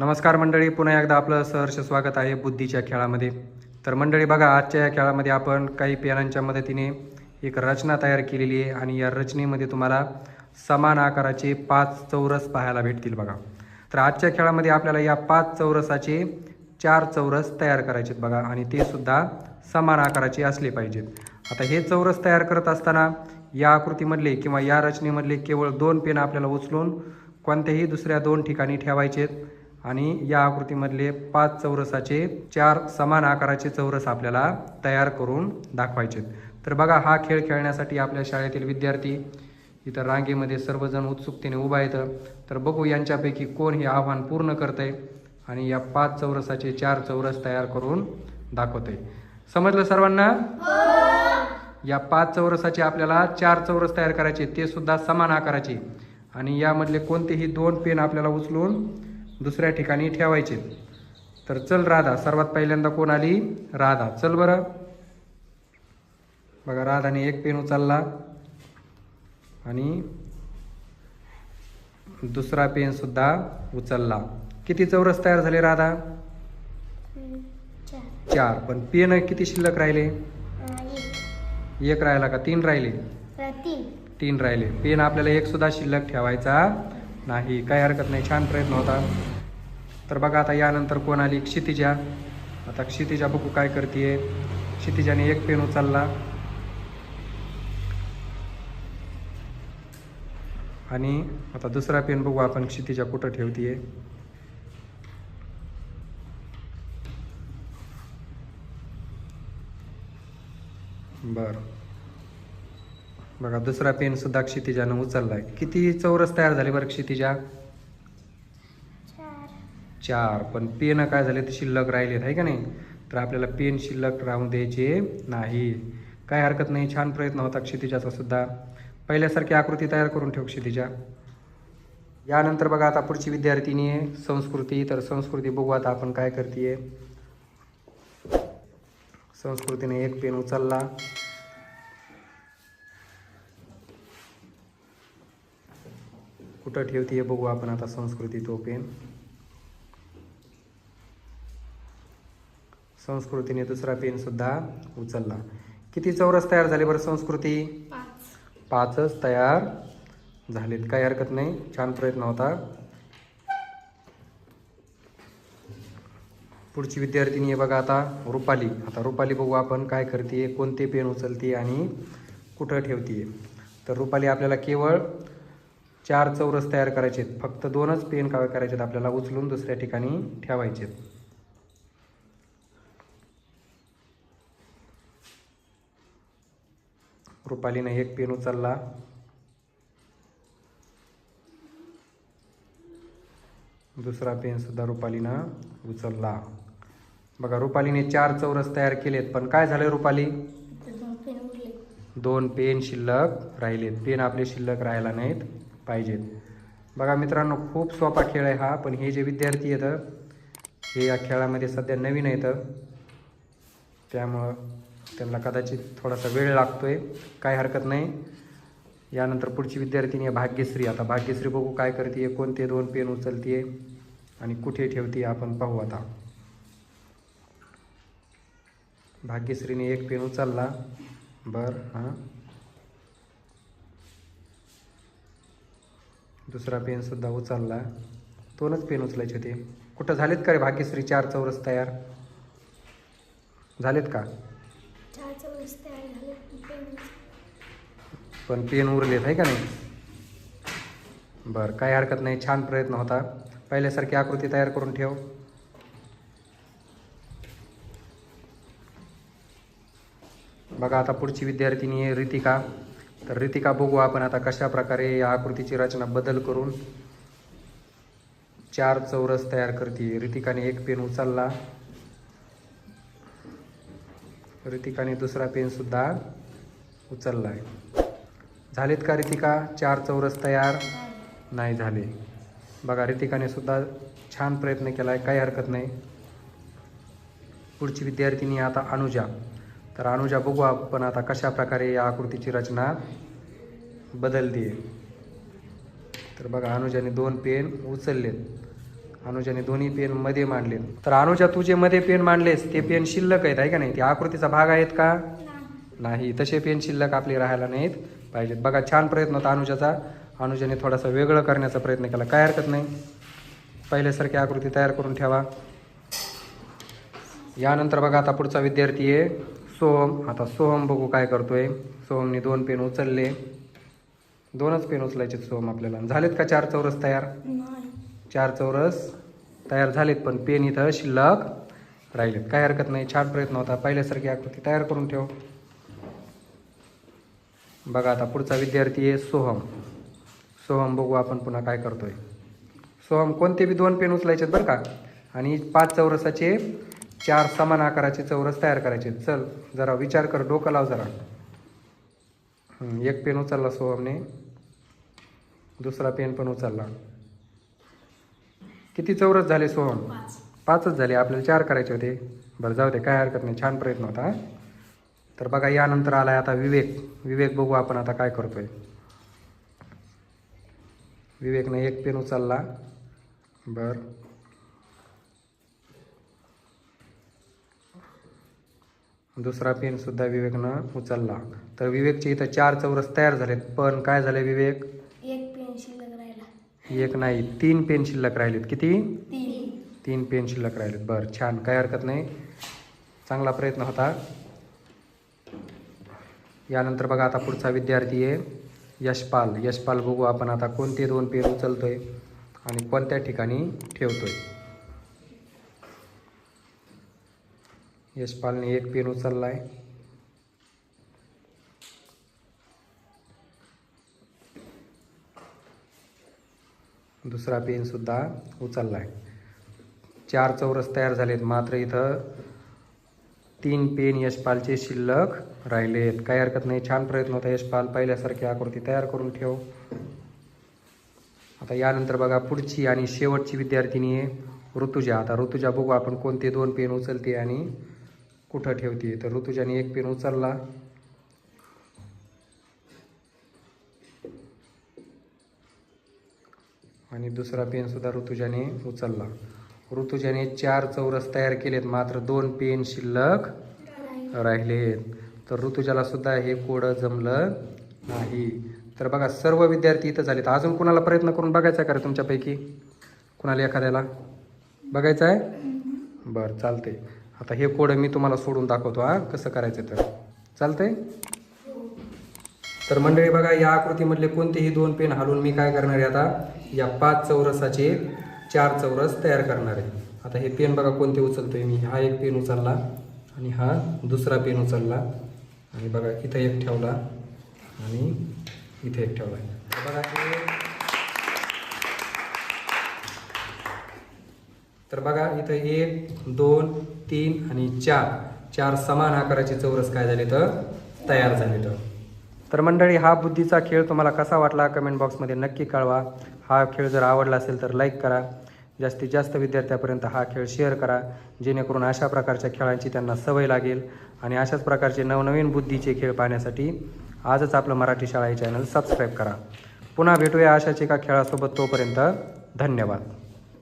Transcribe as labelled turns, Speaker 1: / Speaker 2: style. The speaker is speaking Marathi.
Speaker 1: नमस्कार मंडळी पुन्हा एकदा आपलं सहर्ष स्वागत आहे बुद्धीच्या खेळामध्ये. तर मंडळी बघा आजच्या या खेळामध्ये आपण काही पेनांच्या मदतीने एक रचना तयार केलेली आहे आणि या रचनेमध्ये तुम्हाला समान आकाराचे पाच चौरस पाहायला भेटतील बघा. तर आजच्या खेळामध्ये आपल्याला या पाच चौरसाचे चार चौरस तयार करायचे बघा आणि ते सुद्धा समान आकाराचे असले पाहिजेत. आता हे चौरस तयार करत असताना या आकृतीमधले किंवा या रचनेमधले केवळ दोन पेन आपल्याला उचलून कोणत्याही दुसऱ्या दोन ठिकाणी ठेवायचे आहेत आणि या आकृतीमधले पाच चौरसाचे चार समान आकाराचे चौरस आपल्याला तयार करून दाखवायचे. तर बघा हा खेळ खेळण्यासाठी आपल्या शाळेतील विद्यार्थी इथं रांगेमध्ये सर्वजण उत्सुकतेने उभा येतं तर बघू यांच्यापैकी कोण हे आव्हान पूर्ण करतंय आणि या पाच चौरसाचे चार चौरस तयार करून दाखवतंय. समजलं सर्वांना? या पाच चौरसाचे आपल्याला चार चौरस तयार करायचे ते सुद्धा समान आकाराचे. आणि यामधले कोणतेही दोन पेन आपल्याला उचलून दुसऱ्या ठिकाणी ठेवायचे. तर चल राधा सर्वात पहिल्यांदा कोण आली? राधा. चल बरं. बघा राधाने एक पेन उचलला आणि दुसरा पेन सुद्धा उचलला. किती चौरस तयार झाले राधा?
Speaker 2: चार.
Speaker 1: पण पेन किती शिल्लक राहिले?
Speaker 2: एक.
Speaker 1: एक राहिला का? तीन राहिले.
Speaker 2: तीन.
Speaker 1: तीन राहिले. पेन आपल्याला एक सुद्धा शिल्लक ठेवायचा नाही. काही हरकत नाही. छान प्रयत्न होता. तर बघा आता यानंतर कोण आली? क्षितिजा. आता क्षितिजा बघू काय करते क्षितिजाने एक पेन उचलला. आणि आता दुसरा पेन बघू आपण क्षितिजा कुठं ठेवतीये. बर. बघा दुसरा पेन सुद्धा क्षितिजानं उचललाय. किती चौरस तयार झाले बरं क्षितिजा?
Speaker 2: चार.
Speaker 1: पण पेन काय झाले ते शिल्लक राहिलेत आहे का नाही? तर आपल्याला पेन शिल्लक राहून द्यायचे नाही. काय हरकत नाही छान प्रयत्न होता क्षितिजाचा सुद्धा. पहिल्यासारखी आकृती तयार करून ठेव क्षितिजा. यानंतर बघा आता पुढची विद्यार्थिनी आहे संस्कृती. तर संस्कृती बघू आता आपण काय करते संस्कृतीने एक पेन उचलला. कुठं ठेवते बघू आपण आता संस्कृती तो पेन. संस्कृतीने दुसरा पेन सुद्धा उचलला. किती चौरस तयार झाले बरं संस्कृती?
Speaker 2: पाच.
Speaker 1: पाचच तयार झालेत. काही हरकत नाही. छान प्रयत्न होता. पुढची विद्यार्थिनी आहे बघा आता रुपाली. आता रुपाली बघू आपण काय करते कोणते पेन उचलते आणि कुठं ठेवते तर रुपाली आपल्याला केवळ चार चौरस तयार करायचे आहेत फक्त दोनच पेन काय करायचे आहेत आपल्याला. उचलून दुसऱ्या ठिकाणी ठेवायचे आहेत रुपालीनं एक पेन उचलला. दुसरा पेनसुद्धा रुपालीनं उचलला. बघा रुपालीने चार चौरस तयार केलेत पण काय झालं रुपाली?
Speaker 2: दोन पेन
Speaker 1: दोन पेन शिल्लक राहिलेत. पेन आपले शिल्लक राहायला नाहीत पाहिजेत. बघा मित्रांनो खूप सोपा खेळ आहे हा पण हे जे विद्यार्थी येतं हे या खेळामध्ये सध्या नवीन येतं त्यामुळं त्यांना कदाचित थोडासा वेळ लागतोय काय हरकत नाही. यानंतर पुढची विद्यार्थिनी आहे भाग्यश्री. आता भाग्यश्री बघू काय करते कोणते दोन पेन उचलते आणि कुठे ठेवते आपण पाहू आता. भाग्यश्रीने एक पेन उचलला. बर हां. दुसरा पेन सुद्धा उचलला. दोनच पेन उचलायचे होते. कुठं झालेत का रे भाग्यश्री चार चौरस तयार? झालेत का?
Speaker 2: तयार पेन
Speaker 1: पण पेन उरलेत आहे का नाही? बरं काही हरकत नाही. छान प्रयत्न होता. पहिल्यासारखी आकृती तयार करून ठेव. बघा आता पुढची विद्यार्थिनी आहे रितिका. तर रितिका बघू आपण आता कशा प्रकारे या आकृतीची रचना बदल करून चार चौरस तयार करते. रितिकाने एक पेन उचलला. ऋतिकाने दुसरा पेनसुद्धा उचलला आहे झालेत का रितिका? चार चौरस तयार नाही झाले. बघा रितिकाने सुद्धा छान प्रयत्न केला आहे काही हरकत नाही. पुढची विद्यार्थिनी आता अनुजा. तर अनुजा बघू आपण आता कशा प्रकारे या आकृतीची रचना बदलते तर बघा अनुजाने दोन पेन उचललेत. अनुजाने दोन्ही पेन मध्ये मांडले. तर अनुजा तू जे मध्ये पेन मांडलेस ते पेन शिल्लक आहेत आहे का नाही? ते आकृतीचा भाग आहेत का? नाही. तसे पेन शिल्लक आपले राहायला नाहीत. पाहिजेत. बघा छान प्रयत्न होता अनुजाचा. अनुजाने थोडासा वेगळं करण्याचा प्रयत्न केला. काय हरकत नाही. पहिल्यासारखी आकृती तयार करून ठेवा. यानंतर बघा आता पुढचा विद्यार्थी आहे. सोहम. आता सोहम बघू काय करतोय. सोहमने दोन पेन उचलले. दोनच पेन उचलायचे सोहम आपल्याला. झालेत का चार चौरस तयार? चार चौरस तयार झालेत पण पेन इथं शिल्लक राहिलेत. काय हरकत नाही छान प्रयत्न होता. पहिल्यासारखी आकृती तयार करून ठेव. बघा आता पुढचा विद्यार्थी आहे सोहम. सोहम बघू आपण पुन्हा काय करतोय. सोहम कोणते बी दोन पेन उचलायचे बरं का? आणि पाच चौरसाचे चार समान आकाराचे चौरस तयार करायचे चल जरा विचार कर डोकं लाव जरा. एक पेन उचलला सोहमने. दुसरा पेन पण उचलला. किती चौरस झाले
Speaker 2: पाच.
Speaker 1: पाचच झाले. आपल्याला चार करायचे होते. बरं जाऊ दे काय हरकत नाही. छान प्रयत्न होता हा. तर बघा यानंतर आलाय आता विवेक. विवेक बघू आपण आता काय करतोय. विवेकने एक पेन उचलला. बर. दुसरा पेन सुद्धा विवेकनं उचलला. तर विवेकचे इथं चार चौरस तयार झालेत. पण काय झाले विवेक
Speaker 2: एक पेन शिल्लक राहिला
Speaker 1: एक नाही तीन पेन शिल्लक राहिलेत. किती?
Speaker 2: तीन.
Speaker 1: तीन पेन शिल्लक राहिलेत. बरं छान. काय हरकत नाही. चांगला प्रयत्न होता. यानंतर बघा आता पुढचा विद्यार्थी आहे यशपाल. यशपाल बघू आपण आता कोणते दोन पेन उचलतोय आणि कोणत्या ठिकाणी ठेवतोय. यशपालने एक पेन उचललाय. दुसरा पेनसुद्धा उचलला आहे चार चौरस तयार झालेत. मात्र इथं तीन पेन यशपालचे शिल्लक राहिलेत. काही हरकत नाही. छान प्रयत्न होता. यशपाल पहिल्यासारखी आकृती तयार करून ठेव. आता यानंतर बघा पुढची आणि शेवटची विद्यार्थिनी आहे ऋतुजा. आता ऋतुजा बघू आपण कोणते दोन पेन उचलते आणि कुठं ठेवते. तर ऋतुजाने एक पेन उचलला. आणि दुसरा पेन सुद्धा ऋतुजाने उचलला. ऋतुजाने चार चौरस तयार केलेत मात्र दोन पेन शिल्लक राहिलेत. तर ऋतुजाला सुद्धा हे कोडं जमलं नाही. तर बघा सर्व विद्यार्थी इथं झालेत. अजून कुणाला प्रयत्न करून बघायचा आहे का रे तुमच्यापैकी? कुणाला एखाद्याला? बघायचं आहे? बरं चालतंय. आता हे कोडं मी तुम्हाला सोडून दाखवतो हा. कसं करायचं तर? चालतंय? तर मंडळी बघा या आकृतीमधले कोणतेही दोन पेन हलवून मी काय करणार आहे आता? या पाच चौरसाचे चार चौरस तयार करणार आहे. आता हे पेन बघा कोणते उचलतोय मी. हा एक पेन उचलला आणि हा दुसरा पेन उचलला. आणि बघा इथं एक ठेवला आणि इथे एक ठेवला. तर बघा तर बघा इथं एक दोन तीन आणि चार. चार समान आकाराचे चौरस काय झाले तर तयार झाले तर तर मंडळी हा बुद्धीचा खेळ तुम्हाला कसा वाटला? कमेंट बॉक्समध्ये नक्की कळवा. हा खेळ जर आवडला असेल तर लाईक करा. जास्तीत जास्त विद्यार्थ्यापर्यंत हा खेळ शेअर करा. जेणेकरून अशा प्रकारच्या खेळांची त्यांना सवय लागेल आणि अशाच प्रकारचे नवनवीन बुद्धीचे खेळ पाहण्यासाठी आजच आपलं मराठी शाळा हे चॅनल सबस्क्राईब करा. पुन्हा भेटूया अशाच एका खेळासोबत तोपर्यंत धन्यवाद.